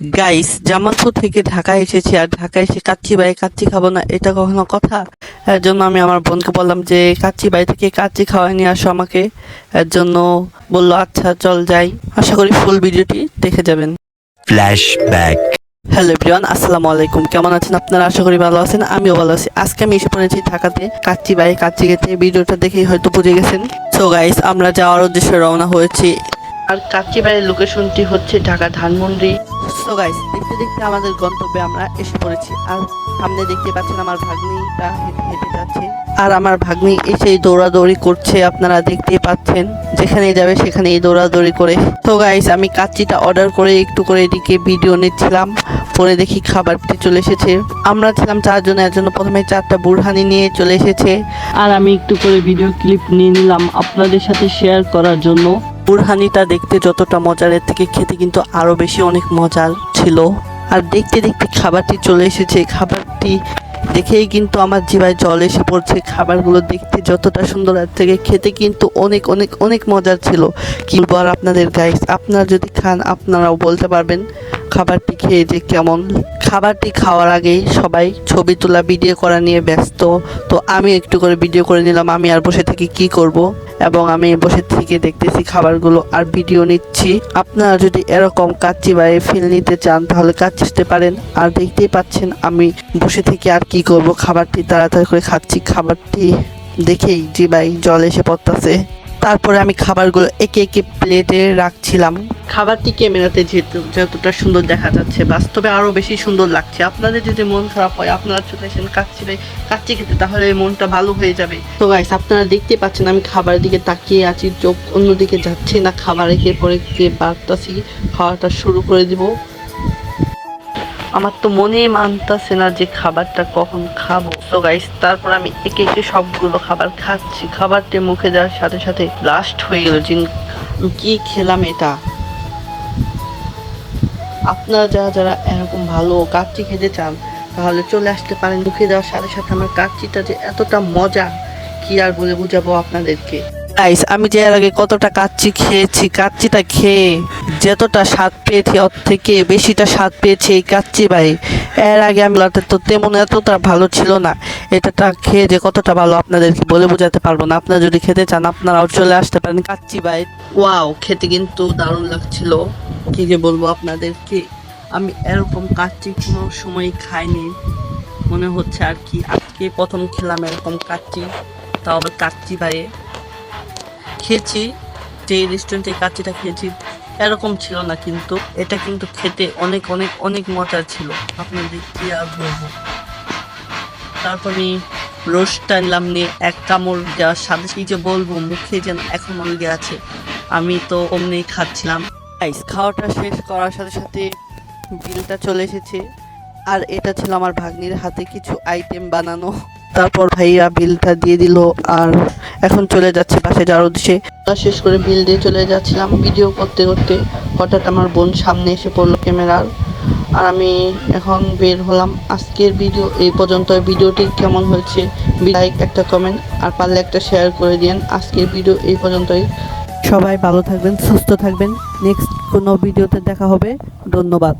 Guys Jamalpur থেকে ঢাকা এসেছি আর ঢাকা এসে কাচ্চি বাই কাচ্চি খাব না এটা কখনো কথা? এর জন্য আমি আমার বোনকে বললাম যে কাচ্চি বাই থেকে কাচ্চি খাওয়াই নিয়ে আসো আমাকে। এর জন্য বলল আচ্ছা চল যাই। আশা করি ফুল ভিডিওটি দেখে যাবেন। Flashback. হ্যালো এভরিওয়ান আসসালামু আলাইকুম। কেমন আছেন আপনারা? আশা করি ভালো আছেন আমিও ভালো আছি। আজকে আমি এসে পড়েছি ঢাকাতে কাচ্চি বাই কাচ্চি খেতে। ভিডিওটা দেখেই হয়তো বুঝে গেছেন। সো গাইস আমরা যাওয়ার উদ্দেশ্যে রওনা হয়েছি আর কাচ্চি বাইয়ের লোকেশনটি হচ্ছে ঢাকা ধানমন্ডি। সো গাইস দেখতে দেখতে আমাদের গন্তব্যে আমরা এসে পড়েছি। আর সামনে দেখতে পাচ্ছেন আমার ভাগ্নিটা হেঁটে হেঁটে যাচ্ছে। আর আমার ভাগ্নি এসেই দৌড়াদৌড়ি করছে আপনারা দেখতেই পাচ্ছেন। যেখানে যাবে সেখানেই দৌড়াদৌড়ি করে। তো গাইস আমি কাচ্চিটা অর্ডার করে একটু করে এদিকে ভিডিও নিচ্ছিলাম। পরে দেখি খাবারটি চলে এসেছে। আমরা ছিলাম চারজন এর জন্য প্রথমে চারটা বুড়হানি নিয়ে চলে এসেছে। আর আমি একটু করে ভিডিও ক্লিপ নিয়ে নিলাম আপনাদের সাথে শেয়ার করার জন্য। বুড়হানিটা দেখতে যতটা মজার, এর থেকে খেতে কিন্তু আরও বেশি অনেক মজার ছিল। আর দেখতে দেখতে খাবারটি চলে এসেছে। খাবারটি দেখেই কিন্তু আমার জিভায় জল এসে পড়ছে। খাবারগুলো দেখতে যতটা সুন্দর, এর থেকে খেতে কিন্তু অনেক অনেক অনেক মজার ছিল। কি আর আপনাদের গাইস আপনারা যদি খান, আপনারাও বলতে পারবেন খাবারটি খেয়ে যে কেমন। খাবারটি খাওয়ার আগেই সবাই ছবি তোলা ভিডিও করা নিয়ে ব্যস্ত। তো আমি একটু করে ভিডিও করে নিলাম, আমি আর বসে থেকে কি করব? এবং আমি বসে থেকে দেখতেছি খাবারগুলো আর ভিডিও নিচ্ছি। আপনারা যদি এরকম কাচ্চি বাইরে ফিল নিতে চান, তাহলে কাচ্চি পারেন। আর দেখতেই পাচ্ছেন, আমি বসে থেকে আর কি করব? খাবারটি তাড়াতাড়ি করে খাচ্ছি। খাবারটি দেখেই জিবাই জল এসে পড়তেছে। তারপরে আমি খাবারগুলো একে একে প্লেটে রাখছিলাম। খাবারটি ক্যামেরাতে যেহেতু যতটা সুন্দর দেখা যাচ্ছে, বাস্তবে আরও বেশি সুন্দর লাগছে। আপনাদের যদি মন খারাপ হয়, আপনারা চলে আসেন কাচ্চি ভাই কাচ্চি খেতে, তাহলে মনটা ভালো হয়ে যাবে। তো গাইস আপনারা দেখতে পাচ্ছেন আমি খাবারের দিকে তাকিয়ে আছি, চোখ অন্যদিকে যাচ্ছে না, খাবার রেখে পরে বাড়তাছি, খাওয়াটা শুরু করে দিব। আমার তো মনেই মানতাছে না যে খাবারটা কখন খাব। তো গাইস তারপর আমি একে একে সবগুলো খাবার খাচ্ছি। খাবারটি মুখে দেওয়ার সাথে সাথে লাস্ট হয়ে গেল আমি কি খেলাম এটা? আপনারা যারা যারা এরকম ভালো কাচ্চি খেতে চান, তাহলে চলে আসতে পারেন। মুখে দেওয়ার সাথে সাথে আমার কাচ্চিটা যে এতটা মজা কি আর বলে বুঝাবো আপনাদেরকে? গাইস আমি যে এর আগে কতটা কাচ্চি খেয়েছি, কাচ্চিটা খেয়ে যতটা স্বাদ পেয়েছি, ওর থেকে বেশিটা স্বাদ পেয়েছি এই কাচ্চি ভাই। এর আগে আমি তো তেমন এতটা ভালো ছিল না। এটাটা খেয়ে যে কতটা ভালো আপনাদেরকে বলে বোঝাতে পারব না। আপনারা যদি খেতে চান আপনারাও চলে আসতে পারেন কাচ্চি ভাই। ওয়াও খেতে কিন্তু দারুণ লাগছিল। কি যে বলব আপনাদেরকে, আমি এরকম কাচ্চি কোনো সময় খাইনি। মনে হচ্ছে আর কি, আজকে প্রথম খেলাম এরকম কাচ্চি। তাও কাচ্চি ভাইয়ে। খেয়েছি যে রেস্টুরেন্টে কাচ্চিটা খেয়েছি, এরকম ছিল না কিন্তু। এটা কিন্তু খেতে অনেক অনেক অনেক মজার ছিল। আপনাদের কি আর তারপর আমি রোস্টটা নিলাম নিয়ে এক কামড় দেওয়ার সাথে কি যে বলব, মুখে যেন এখন লেগে আছে, আমি তো অমনি খাচ্ছিলাম। আইস খাওয়াটা শেষ করার সাথে সাথে বিলটা চলে এসেছে। আর এটা ছিল আমার ভাগ্নির হাতে কিছু আইটেম বানানো। তারপর ভাইয়া বিলটা দিয়ে দিল আর এখন চলে যাচ্ছে পাশে যাওয়ার উদ্দেশ্যে শেষ করে বিল দিয়ে চলে যাচ্ছিলাম ভিডিও করতে করতে। হঠাৎ আমার বোন সামনে এসে পড়ল ক্যামেরার। আর আমি এখন বের হলাম। আজকের ভিডিও এই পর্যন্ত ভিডিওটি কেমন হয়েছে? লাইক একটা কমেন্ট আর পারলে একটা শেয়ার করে দিন আজকের ভিডিও এই পর্যন্তই। সবাই ভালো থাকবেন সুস্থ থাকবেন। নেক্সট কোনো ভিডিওতে দেখা হবে। ধন্যবাদ।